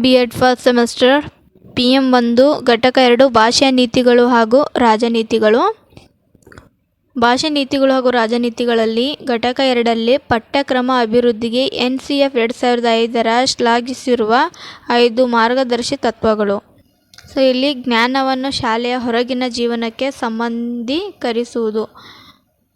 B Ed first semester P M ಒಂದು, ಘಟಕ ಎರಡು, ಭಾಷಾ ನೀತಿಗಳು ಹಾಗೂ ರಾಜನೀತಿಗಳು. ಭಾಷೆ ನೀತಿಗಳು ಹಾಗೂ ರಾಜನೀತಿಗಳಲ್ಲಿ ಘಟಕ ಎರಡಲ್ಲಿ ಪಠ್ಯಕ್ರಮ ಅಭಿವೃದ್ಧಿಗೆ ಎನ್ ಸಿ ಎಫ್ ಎರಡು ಸಾವಿರದ ಐದರ ಶ್ಲಾಘಿಸಿರುವ ಐದು ಮಾರ್ಗದರ್ಶಿ ತತ್ವಗಳು. ಸೊ, ಇಲ್ಲಿ ಜ್ಞಾನವನ್ನು ಶಾಲೆಯ ಹೊರಗಿನ ಜೀವನಕ್ಕೆ ಸಂಬಂಧೀಕರಿಸುವುದು.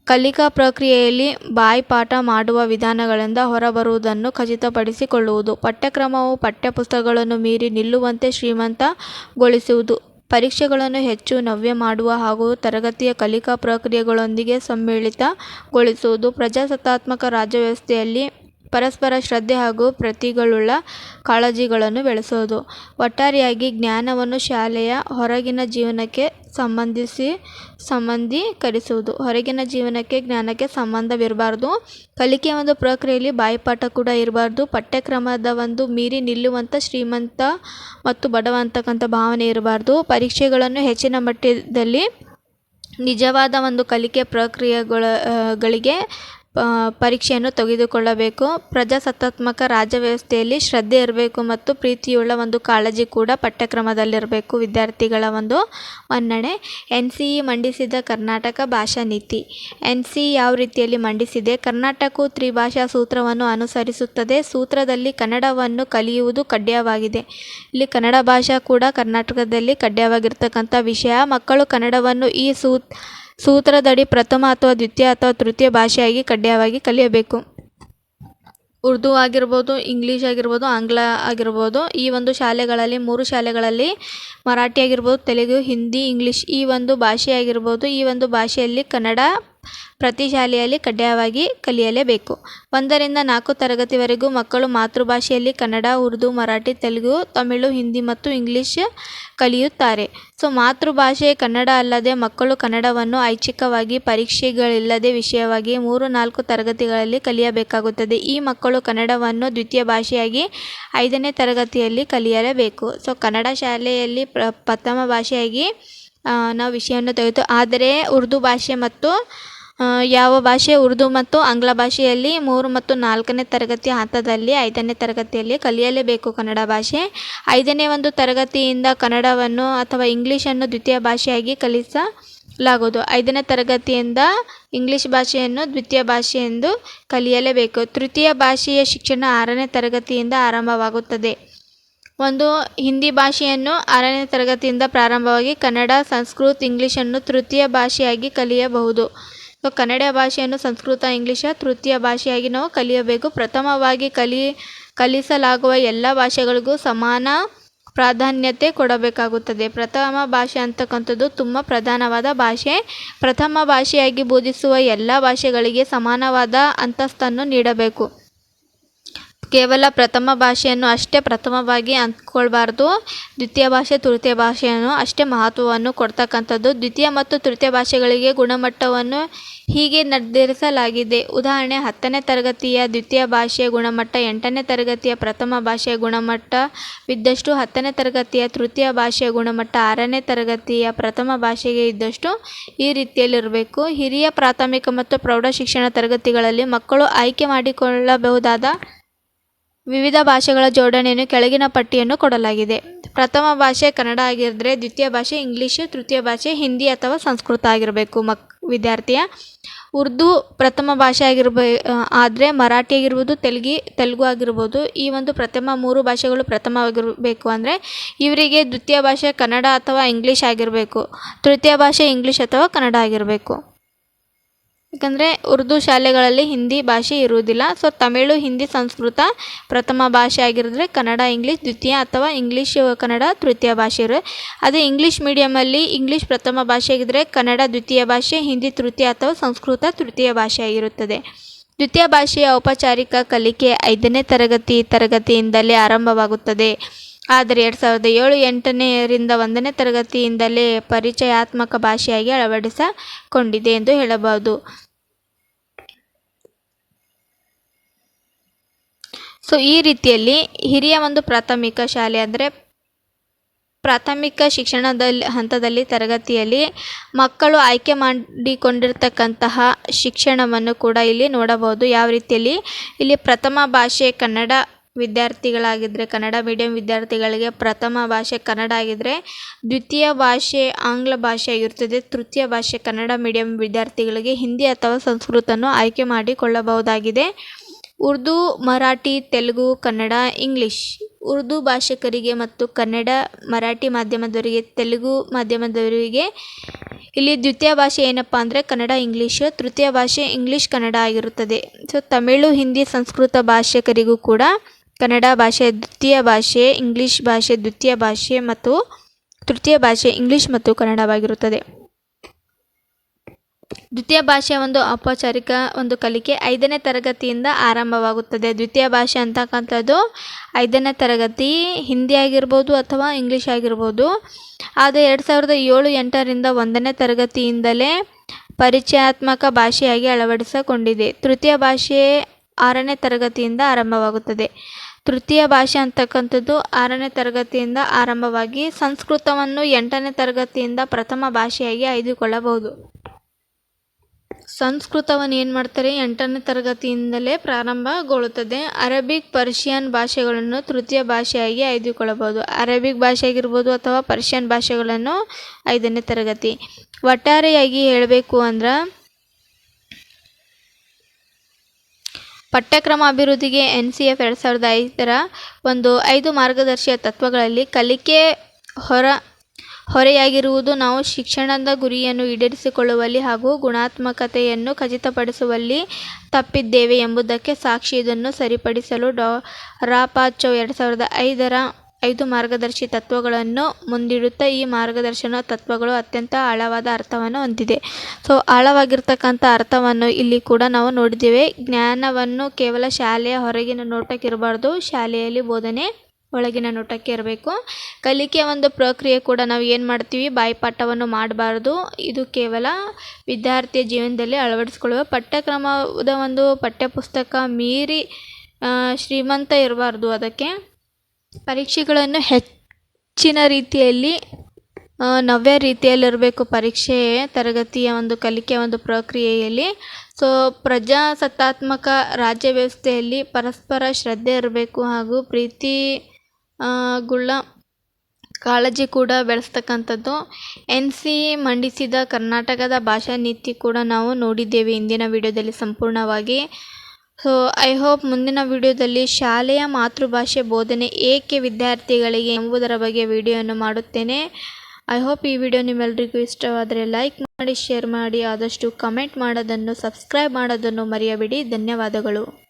ಕಲಿಕಾ ಪ್ರಕ್ರಿಯೆಯಲ್ಲಿ ಬಾಯ್ಪಾಠ ಮಾಡುವ ವಿಧಾನಗಳಿಂದ ಹೊರಬರುವುದನ್ನು ಖಚಿತಪಡಿಸಿಕೊಳ್ಳುವುದು. ಪಠ್ಯಕ್ರಮವು ಪಠ್ಯಪುಸ್ತಕಗಳನ್ನು ಮೀರಿ ನಿಲ್ಲುವಂತೆ ಶ್ರೀಮಂತಗೊಳಿಸುವುದು. ಪರೀಕ್ಷೆಗಳನ್ನು ಹೆಚ್ಚು ನವ್ಯ ಮಾಡುವ ಹಾಗೂ ತರಗತಿಯ ಕಲಿಕಾ ಪ್ರಕ್ರಿಯೆಗಳೊಂದಿಗೆ ಸಮ್ಮಿಳಿತಗೊಳಿಸುವುದು. ಪ್ರಜಾಸತ್ತಾತ್ಮಕ ರಾಜ್ಯ ವ್ಯವಸ್ಥೆಯಲ್ಲಿ ಪರಸ್ಪರ ಶ್ರದ್ಧೆ ಹಾಗೂ ಪ್ರತಿಗಳುಳ್ಳ ಕಾಳಜಿಗಳನ್ನು ಬೆಳೆಸೋದು ಒಟ್ಟಾರೆಯಾಗಿ ಜ್ಞಾನವನ್ನು ಶಾಲೆಯ ಹೊರಗಿನ ಜೀವನಕ್ಕೆ ಸಂಬಂಧಿಸಿ ಸಂಬಂಧೀಕರಿಸುವುದು. ಹೊರಗಿನ ಜೀವನಕ್ಕೆ ಜ್ಞಾನಕ್ಕೆ ಸಂಬಂಧವಿರಬಾರ್ದು. ಕಲಿಕೆಯ ಒಂದು ಪ್ರಕ್ರಿಯೆಯಲ್ಲಿ ಬಾಯಿಪಾಠ ಕೂಡ ಇರಬಾರ್ದು. ಪಠ್ಯಕ್ರಮದ ಒಂದು ಮೀರಿ ನಿಲ್ಲುವಂಥ ಶ್ರೀಮಂತ ಮತ್ತು ಬಡವ ಅಂತಕ್ಕಂಥ ಭಾವನೆ ಇರಬಾರ್ದು. ಪರೀಕ್ಷೆಗಳನ್ನು ಹೆಚ್ಚಿನ ಮಟ್ಟದಲ್ಲಿ ನಿಜವಾದ ಒಂದು ಕಲಿಕೆ ಪ್ರಕ್ರಿಯೆಗಳ ಗಳಿಗೆ ಪರೀಕ್ಷೆಯನ್ನು ತೆಗೆದುಕೊಳ್ಳಬೇಕು. ಪ್ರಜಾಸತ್ತಾತ್ಮಕ ರಾಜ್ಯ ವ್ಯವಸ್ಥೆಯಲ್ಲಿ ಶ್ರದ್ಧೆ ಇರಬೇಕು ಮತ್ತು ಪ್ರೀತಿಯುಳ್ಳ ಒಂದು ಕಾಳಜಿ ಕೂಡ ಪಠ್ಯಕ್ರಮದಲ್ಲಿರಬೇಕು. ವಿದ್ಯಾರ್ಥಿಗಳ ಒಂದು ಮನ್ನಣೆ. ಎನ್ ಸಿ ಇ ಮಂಡಿಸಿದ ಕರ್ನಾಟಕ ಭಾಷಾ ನೀತಿ. ಎನ್ ಸಿ ಇ ಯಾವ ರೀತಿಯಲ್ಲಿ ಮಂಡಿಸಿದೆ? ಕರ್ನಾಟಕವು ತ್ರಿಭಾಷಾ ಸೂತ್ರವನ್ನು ಅನುಸರಿಸುತ್ತದೆ. ಸೂತ್ರದಲ್ಲಿ ಕನ್ನಡವನ್ನು ಕಲಿಯುವುದು ಕಡ್ಡಾಯವಾಗಿದೆ. ಇಲ್ಲಿ ಕನ್ನಡ ಭಾಷಾ ಕೂಡ ಕರ್ನಾಟಕದಲ್ಲಿ ಕಡ್ಡಾಯವಾಗಿರ್ತಕ್ಕಂಥ ವಿಷಯ. ಮಕ್ಕಳು ಕನ್ನಡವನ್ನು ಈ ಸೂ ಸೂತ್ರದಡಿ ಪ್ರಥಮ ಅಥವಾ ದ್ವಿತೀಯ ಅಥವಾ ತೃತೀಯ ಭಾಷೆಯಾಗಿ ಕಡ್ಡಾಯವಾಗಿ ಕಲಿಯಬೇಕು. ಉರ್ದು ಆಗಿರ್ಬೋದು, ಇಂಗ್ಲೀಷ್ ಆಗಿರ್ಬೋದು, ಆಂಗ್ಲ ಆಗಿರ್ಬೋದು, ಈ ಒಂದು ಶಾಲೆಗಳಲ್ಲಿ, ಮೂರು ಶಾಲೆಗಳಲ್ಲಿ ಮರಾಠಿ ಆಗಿರ್ಬೋದು, ತೆಲುಗು, ಹಿಂದಿ, ಇಂಗ್ಲೀಷ್ ಈ ಒಂದು ಭಾಷೆ ಆಗಿರ್ಬೋದು, ಈ ಒಂದು ಭಾಷೆಯಲ್ಲಿ ಕನ್ನಡ ಪ್ರತಿ ಶಾಲೆಯಲ್ಲಿ ಕಡ್ಡಾಯವಾಗಿ ಕಲಿಯಲೇಬೇಕು. ಒಂದರಿಂದ ನಾಲ್ಕು ತರಗತಿವರೆಗೂ ಮಕ್ಕಳು ಮಾತೃಭಾಷೆಯಲ್ಲಿ ಕನ್ನಡ, ಉರ್ದು, ಮರಾಠಿ, ತೆಲುಗು, ತಮಿಳು, ಹಿಂದಿ ಮತ್ತು ಇಂಗ್ಲೀಷ್ ಕಲಿಯುತ್ತಾರೆ. ಸೊ, ಮಾತೃಭಾಷೆ ಕನ್ನಡ ಅಲ್ಲದೆ ಮಕ್ಕಳು ಕನ್ನಡವನ್ನು ಐಚ್ಛಿಕವಾಗಿ ಪರೀಕ್ಷೆಗಳಿಲ್ಲದೆ ವಿಷಯವಾಗಿ ಮೂರು ನಾಲ್ಕು ತರಗತಿಗಳಲ್ಲಿ ಕಲಿಯಬೇಕಾಗುತ್ತದೆ. ಈ ಮಕ್ಕಳು ಕನ್ನಡವನ್ನು ದ್ವಿತೀಯ ಭಾಷೆಯಾಗಿ ಐದನೇ ತರಗತಿಯಲ್ಲಿ ಕಲಿಯಲೇಬೇಕು. ಸೊ, ಕನ್ನಡ ಶಾಲೆಯಲ್ಲಿ ಪ್ರ, ಪ್ರಥಮ ಭಾಷೆಯಾಗಿ ನಾವು ವಿಷಯವನ್ನು ತೆಗೆದು, ಆದರೆ ಉರ್ದು ಭಾಷೆ ಮತ್ತು ಯಾವ ಭಾಷೆ ಉರ್ದು ಮತ್ತು ಆಂಗ್ಲ ಭಾಷೆಯಲ್ಲಿ ಮೂರು ಮತ್ತು ನಾಲ್ಕನೇ ತರಗತಿ ಹಂತದಲ್ಲಿ, ಐದನೇ ತರಗತಿಯಲ್ಲಿ ಕಲಿಯಲೇಬೇಕು ಕನ್ನಡ ಭಾಷೆ. ಐದನೇ ಒಂದು ತರಗತಿಯಿಂದ ಕನ್ನಡವನ್ನು ಅಥವಾ ಇಂಗ್ಲೀಷನ್ನು ದ್ವಿತೀಯ ಭಾಷೆಯಾಗಿ ಕಲಿಸಲಾಗುವುದು. ಐದನೇ ತರಗತಿಯಿಂದ ಇಂಗ್ಲೀಷ್ ಭಾಷೆಯನ್ನು ದ್ವಿತೀಯ ಭಾಷೆ ಎಂದು ಕಲಿಯಲೇಬೇಕು. ತೃತೀಯ ಭಾಷೆಯ ಶಿಕ್ಷಣ ಆರನೇ ತರಗತಿಯಿಂದ ಆರಂಭವಾಗುತ್ತದೆ. ಒಂದು, ಹಿಂದಿ ಭಾಷೆಯನ್ನು ಆರನೇ ತರಗತಿಯಿಂದ ಪ್ರಾರಂಭವಾಗಿ ಕನ್ನಡ, ಸಂಸ್ಕೃತ, ಇಂಗ್ಲೀಷನ್ನು ತೃತೀಯ ಭಾಷೆಯಾಗಿ ಕಲಿಯಬಹುದು. ಸೊ ಕನ್ನಡ ಭಾಷೆಯನ್ನು ಸಂಸ್ಕೃತ ಇಂಗ್ಲೀಷ ತೃತೀಯ ಭಾಷೆಯಾಗಿ ನಾವು ಕಲಿಯಬೇಕು. ಪ್ರಥಮವಾಗಿ ಕಲಿ, ಕಲಿಸಲಾಗುವ ಎಲ್ಲ ಭಾಷೆಗಳಿಗೂ ಸಮಾನ ಪ್ರಾಧಾನ್ಯತೆ ಕೊಡಬೇಕಾಗುತ್ತದೆ. ಪ್ರಥಮ ಭಾಷೆ ಅಂತಕ್ಕಂಥದ್ದು ತುಂಬ ಪ್ರಧಾನವಾದ ಭಾಷೆ. ಪ್ರಥಮ ಭಾಷೆಯಾಗಿ ಬೋಧಿಸುವ ಎಲ್ಲ ಭಾಷೆಗಳಿಗೆ ಸಮಾನವಾದ ಅಂತಸ್ತನ್ನು ನೀಡಬೇಕು. ಕೇವಲ ಪ್ರಥಮ ಭಾಷೆಯನ್ನು ಅಷ್ಟೇ ಪ್ರಥಮವಾಗಿ ಅಂದ್ಕೊಳ್ಬಾರ್ದು, ದ್ವಿತೀಯ ಭಾಷೆ, ತೃತೀಯ ಭಾಷೆಯನ್ನು ಅಷ್ಟೇ ಮಹತ್ವವನ್ನು ಕೊಡ್ತಕ್ಕಂಥದ್ದು. ದ್ವಿತೀಯ ಮತ್ತು ತೃತೀಯ ಭಾಷೆಗಳಿಗೆ ಗುಣಮಟ್ಟವನ್ನು ಹೀಗೆ ನಿರ್ಧರಿಸಲಾಗಿದೆ. ಉದಾಹರಣೆ, ಹತ್ತನೇ ತರಗತಿಯ ದ್ವಿತೀಯ ಭಾಷೆಯ ಗುಣಮಟ್ಟ, ಎಂಟನೇ ತರಗತಿಯ ಪ್ರಥಮ ಭಾಷೆಯ ಗುಣಮಟ್ಟವಿದ್ದಷ್ಟು ಹತ್ತನೇ ತರಗತಿಯ ತೃತೀಯ ಭಾಷೆಯ ಗುಣಮಟ್ಟ, ಆರನೇ ತರಗತಿಯ ಪ್ರಥಮ ಭಾಷೆಗೆ ಇದ್ದಷ್ಟು ಈ ರೀತಿಯಲ್ಲಿರಬೇಕು. ಹಿರಿಯ ಪ್ರಾಥಮಿಕ ಮತ್ತು ಪ್ರೌಢ ಶಿಕ್ಷಣ ತರಗತಿಗಳಲ್ಲಿ ಮಕ್ಕಳು ಆಯ್ಕೆ ಮಾಡಿಕೊಳ್ಳಬಹುದಾದ ವಿವಿಧ ಭಾಷೆಗಳ ಜೋಡಣೆಯನ್ನು ಕೆಳಗಿನ ಪಟ್ಟಿಯನ್ನು ಕೊಡಲಾಗಿದೆ. ಪ್ರಥಮ ಭಾಷೆ ಕನ್ನಡ ಆಗಿದ್ದರೆ ದ್ವಿತೀಯ ಭಾಷೆ ಇಂಗ್ಲೀಷು, ತೃತೀಯ ಭಾಷೆ ಹಿಂದಿ ಅಥವಾ ಸಂಸ್ಕೃತ ಆಗಿರಬೇಕು ಮಕ್, ವಿದ್ಯಾರ್ಥಿಯ. ಉರ್ದು ಪ್ರಥಮ ಭಾಷೆ ಆಗಿರ್ಬೇ, ಆದರೆ ಮರಾಠಿ ಆಗಿರ್ಬೋದು, ತೆಲುಗಿ, ತೆಲುಗು ಆಗಿರ್ಬೋದು, ಈ ಒಂದು ಪ್ರಥಮ ಮೂರು ಭಾಷೆಗಳು ಪ್ರಥಮವಾಗಿರಬೇಕು ಅಂದರೆ ಇವರಿಗೆ ದ್ವಿತೀಯ ಭಾಷೆ ಕನ್ನಡ ಅಥವಾ ಇಂಗ್ಲೀಷ್ ಆಗಿರಬೇಕು. ತೃತೀಯ ಭಾಷೆ ಇಂಗ್ಲೀಷ್ ಅಥವಾ ಕನ್ನಡ ಆಗಿರಬೇಕು. ಯಾಕಂದರೆ ಉರ್ದು ಶಾಲೆಗಳಲ್ಲಿ ಹಿಂದಿ ಭಾಷೆ ಇರುವುದಿಲ್ಲ. ಸೊ ತಮಿಳು, ಹಿಂದಿ ಸಂಸ್ಕೃತ ಪ್ರಥಮ ಭಾಷೆ ಆಗಿರಿದ್ರೆ ಕನ್ನಡ, ಇಂಗ್ಲೀಷ್, ದ್ವಿತೀಯ ಅಥವಾ ಇಂಗ್ಲೀಷ್, ಕನ್ನಡ, ತೃತೀಯ ಭಾಷೆ ಇರು ಅದೇ ಇಂಗ್ಲೀಷ್ ಮೀಡಿಯಮಲ್ಲಿ ಇಂಗ್ಲೀಷ್ ಪ್ರಥಮ ಭಾಷೆ ಆಗಿದ್ದರೆ ಕನ್ನಡ, ದ್ವಿತೀಯ ಭಾಷೆ, ಹಿಂದಿ, ತೃತೀಯ ಅಥವಾ ಸಂಸ್ಕೃತ, ತೃತೀಯ ಭಾಷೆ ಆಗಿರುತ್ತದೆ. ದ್ವಿತೀಯ ಭಾಷೆಯ ಔಪಚಾರಿಕ ಕಲಿಕೆ ಐದನೇ ತರಗತಿ ತರಗತಿಯಿಂದಲೇ ಆರಂಭವಾಗುತ್ತದೆ. ಆದರೆ ಎರಡು ಸಾವಿರದ ಏಳು ಎಂಟನೆಯರಿಂದ ಒಂದನೇ ತರಗತಿಯಿಂದಲೇ ಪರಿಚಯಾತ್ಮಕ ಭಾಷೆಯಾಗಿ ಅಳವಡಿಸಿಕೊಂಡಿದೆ ಎಂದು ಹೇಳಬಹುದು. ಸೊ ಈ ರೀತಿಯಲ್ಲಿ ಹಿರಿಯ ಒಂದು ಪ್ರಾಥಮಿಕ ಶಾಲೆ ಅಂದರೆ ಪ್ರಾಥಮಿಕ ಶಿಕ್ಷಣದಲ್ಲಿ, ಹಂತದಲ್ಲಿ ತರಗತಿಯಲ್ಲಿ ಮಕ್ಕಳು ಆಯ್ಕೆ ಮಾಡಿಕೊಂಡಿರ್ತಕ್ಕಂತಹ ಶಿಕ್ಷಣವನ್ನು ಕೂಡ ಇಲ್ಲಿ ನೋಡಬಹುದು. ಯಾವ ರೀತಿಯಲ್ಲಿ? ಇಲ್ಲಿ ಪ್ರಥಮ ಭಾಷೆ ಕನ್ನಡ ವಿದ್ಯಾರ್ಥಿಗಳಾಗಿದ್ದರೆ ಕನ್ನಡ ಮೀಡಿಯಂ ವಿದ್ಯಾರ್ಥಿಗಳಿಗೆ ಪ್ರಥಮ ಭಾಷೆ ಕನ್ನಡ ಆಗಿದ್ದರೆ ದ್ವಿತೀಯ ಭಾಷೆ ಆಂಗ್ಲ ಭಾಷೆ ಆಗಿರುತ್ತದೆ ತೃತೀಯ ಭಾಷೆ ಕನ್ನಡ ಮೀಡಿಯಂ ವಿದ್ಯಾರ್ಥಿಗಳಿಗೆ ಹಿಂದಿ ಅಥವಾ ಸಂಸ್ಕೃತವನ್ನು ಆಯ್ಕೆ ಮಾಡಿಕೊಳ್ಳಬಹುದಾಗಿದೆ. ಉರ್ದು, ಮರಾಠಿ, ತೆಲುಗು, ಕನ್ನಡ, ಇಂಗ್ಲೀಷ್. ಉರ್ದು ಭಾಷಿಕರಿಗೆ ಮತ್ತು ಕನ್ನಡ, ಮರಾಠಿ ಮಾಧ್ಯಮದವರಿಗೆ, ತೆಲುಗು ಮಾಧ್ಯಮದವರಿಗೆ ಇಲ್ಲಿ ದ್ವಿತೀಯ ಭಾಷೆ ಏನಪ್ಪ ಅಂದರೆ ಕನ್ನಡ, ಇಂಗ್ಲೀಷ್, ತೃತೀಯ ಭಾಷೆ ಇಂಗ್ಲೀಷ್, ಕನ್ನಡ ಆಗಿರುತ್ತದೆ. ಸೊ ತಮಿಳು, ಹಿಂದಿ, ಸಂಸ್ಕೃತ ಭಾಷಿಕರಿಗೂ ಕೂಡ ಕನ್ನಡ ಭಾಷೆ, ದ್ವಿತೀಯ ಭಾಷೆ, ಇಂಗ್ಲೀಷ್ ಭಾಷೆ, ದ್ವಿತೀಯ ಭಾಷೆ ಮತ್ತು ತೃತೀಯ ಭಾಷೆ, ಇಂಗ್ಲಿಷ್ ಮತ್ತು ಕನ್ನಡವಾಗಿರುತ್ತದೆ. ದ್ವಿತೀಯ ಭಾಷೆಯ ಒಂದು ಔಪಚಾರಿಕ ಒಂದು ಕಲಿಕೆ. ಐದನೇ ತರಗತಿಯಿಂದ ಆರಂಭವಾಗುತ್ತದೆ. ದ್ವಿತೀಯ ಭಾಷೆ ಅಂತಕ್ಕಂಥದ್ದು ಐದನೇ ತರಗತಿ, ಹಿಂದಿ ಆಗಿರ್ಬೋದು ಅಥವಾ ಇಂಗ್ಲೀಷ್ ಆಗಿರ್ಬೋದು. ಆದರೆ ಎರಡು ಸಾವಿರದ ಏಳು ಎಂಟರಿಂದ ಒಂದನೇ ತರಗತಿಯಿಂದಲೇ ಪರಿಚಯಾತ್ಮಕ ಭಾಷೆಯಾಗಿ ಅಳವಡಿಸಿಕೊಂಡಿದೆ. ತೃತೀಯ ಭಾಷೆ ಆರನೇ ತರಗತಿಯಿಂದ ಆರಂಭವಾಗುತ್ತದೆ. ತೃತೀಯ ಭಾಷೆ ಅಂತಕ್ಕಂಥದ್ದು ಆರನೇ ತರಗತಿಯಿಂದ ಆರಂಭವಾಗಿ ಸಂಸ್ಕೃತವನ್ನು ಎಂಟನೇ ತರಗತಿಯಿಂದ ಪ್ರಥಮ ಭಾಷೆಯಾಗಿ ಆಯ್ದುಕೊಳ್ಳಬಹುದು. ಸಂಸ್ಕೃತವನ್ನು ಏನು ಮಾಡ್ತಾರೆ? ಎಂಟನೇ ತರಗತಿಯಿಂದಲೇ ಪ್ರಾರಂಭಗೊಳ್ಳುತ್ತದೆ. ಅರೇಬಿಕ್, ಪರ್ಷಿಯನ್ ಭಾಷೆಗಳನ್ನು ತೃತೀಯ ಭಾಷೆಯಾಗಿ ಆಯ್ದುಕೊಳ್ಳಬಹುದು. ಅರೇಬಿಕ್ ಭಾಷೆ ಆಗಿರ್ಬೋದು ಅಥವಾ ಪರ್ಷಿಯನ್ ಭಾಷೆಗಳನ್ನು ಐದನೇ ತರಗತಿ. ಒಟ್ಟಾರೆಯಾಗಿ ಹೇಳಬೇಕು ಅಂದ್ರೆ ಪಠ್ಯಕ್ರಮ ಅಭಿವೃದ್ಧಿಗೆ ಎನ್ ಸಿ ಎಫ್ ಎರಡು ಸಾವಿರದ ಐದರ ಒಂದು ಐದು ಮಾರ್ಗದರ್ಶಿಯ ತತ್ವಗಳಲ್ಲಿ ಕಲಿಕೆ ಹೊರ, ಹೊರೆಯಾಗಿರುವುದು ನಾವು ಶಿಕ್ಷಣದ ಗುರಿಯನ್ನು ಈಡೇರಿಸಿಕೊಳ್ಳುವಲ್ಲಿ ಹಾಗೂ ಗುಣಾತ್ಮಕತೆಯನ್ನು ಖಚಿತಪಡಿಸುವಲ್ಲಿ ತಪ್ಪಿದ್ದೇವೆ ಎಂಬುದಕ್ಕೆ ಸಾಕ್ಷಿ. ಇದನ್ನು ಸರಿಪಡಿಸಲು ಡಾ ರಾ ಚೌ ಎರಡು ಸಾವಿರದ ಐದರ ಐದು ಮಾರ್ಗದರ್ಶಿ ತತ್ವಗಳನ್ನು ಮುಂದಿಡುತ್ತಾ ಈ ಮಾರ್ಗದರ್ಶನ ತತ್ವಗಳು ಅತ್ಯಂತ ಆಳವಾದ ಅರ್ಥವನ್ನು ಹೊಂದಿದೆ. ಸೊ, ಆಳವಾಗಿರ್ತಕ್ಕಂಥ ಅರ್ಥವನ್ನು ಇಲ್ಲಿ ಕೂಡ ನಾವು ನೋಡಿದ್ದೇವೆ. ಜ್ಞಾನವನ್ನು ಕೇವಲ ಶಾಲೆಯ ಹೊರಗಿನ ನೋಟಕ್ಕಿರಬಾರ್ದು. ಶಾಲೆಯಲ್ಲಿ ಬೋಧನೆ ಒಳಗಿನ ನೋಟಕ್ಕೆ ಇರಬೇಕು. ಕಲಿಕೆಯ ಒಂದು ಪ್ರಕ್ರಿಯೆ ಕೂಡ ನಾವು ಏನು ಮಾಡ್ತೀವಿ? ಬಾಯಿಪಾಠವನ್ನು ಮಾಡಬಾರ್ದು. ಇದು ಕೇವಲ ವಿದ್ಯಾರ್ಥಿಯ ಜೀವನದಲ್ಲಿ ಅಳವಡಿಸ್ಕೊಳ್ಳುವ ಪಠ್ಯಕ್ರಮದ ಒಂದು ಪಠ್ಯಪುಸ್ತಕ ಮೀರಿ ಶ್ರೀಮಂತ ಇರಬಾರ್ದು ಅದಕ್ಕೆ. ಪರೀಕ್ಷೆಗಳನ್ನು ಹೆಚ್ಚಿನ ರೀತಿಯಲ್ಲಿ ನವ್ಯ ರೀತಿಯಲ್ಲಿರಬೇಕು ಪರೀಕ್ಷೆ, ತರಗತಿಯ ಒಂದು ಕಲಿಕೆಯ ಒಂದು ಪ್ರಕ್ರಿಯೆಯಲ್ಲಿ. ಸೊ ಪ್ರಜಾಸತ್ತಾತ್ಮಕ ರಾಜ್ಯ ವ್ಯವಸ್ಥೆಯಲ್ಲಿ ಪರಸ್ಪರ ಶ್ರದ್ಧೆ ಇರಬೇಕು ಹಾಗೂ ಪ್ರೀತಿ ಗುಳ್ಳ, ಕಾಳಜಿ ಕೂಡ ಬೆಳೆಸ್ತಕ್ಕಂಥದ್ದು. ಎನ್ ಸಿ ಮಂಡಿಸಿದ ಕರ್ನಾಟಕದ ಭಾಷಾ ನೀತಿ ಕೂಡ ನಾವು ನೋಡಿದ್ದೇವೆ ಇಂದಿನ ವಿಡಿಯೋದಲ್ಲಿ ಸಂಪೂರ್ಣವಾಗಿ. ಸೊ ಐ ಹೋಪ್ ಮುಂದಿನ ವಿಡಿಯೋದಲ್ಲಿ ಶಾಲೆಯ ಮಾತೃಭಾಷೆ ಬೋಧನೆ ಏಕೆ ವಿದ್ಯಾರ್ಥಿಗಳಿಗೆ ಎಂಬುದರ ಬಗ್ಗೆ ವಿಡಿಯೋವನ್ನು ಮಾಡುತ್ತೇನೆ. ಐ ಹೋಪ್ ಈ ವಿಡಿಯೋ ನಿಮ್ಮೆಲ್ಲರಿಗೂ ಇಷ್ಟವಾದರೆ ಲೈಕ್ ಮಾಡಿ, ಶೇರ್ ಮಾಡಿ, ಆದಷ್ಟು ಕಮೆಂಟ್ ಮಾಡೋದನ್ನು, ಸಬ್ಸ್ಕ್ರೈಬ್ ಮಾಡೋದನ್ನು ಮರೆಯಬೇಡಿ. ಧನ್ಯವಾದಗಳು.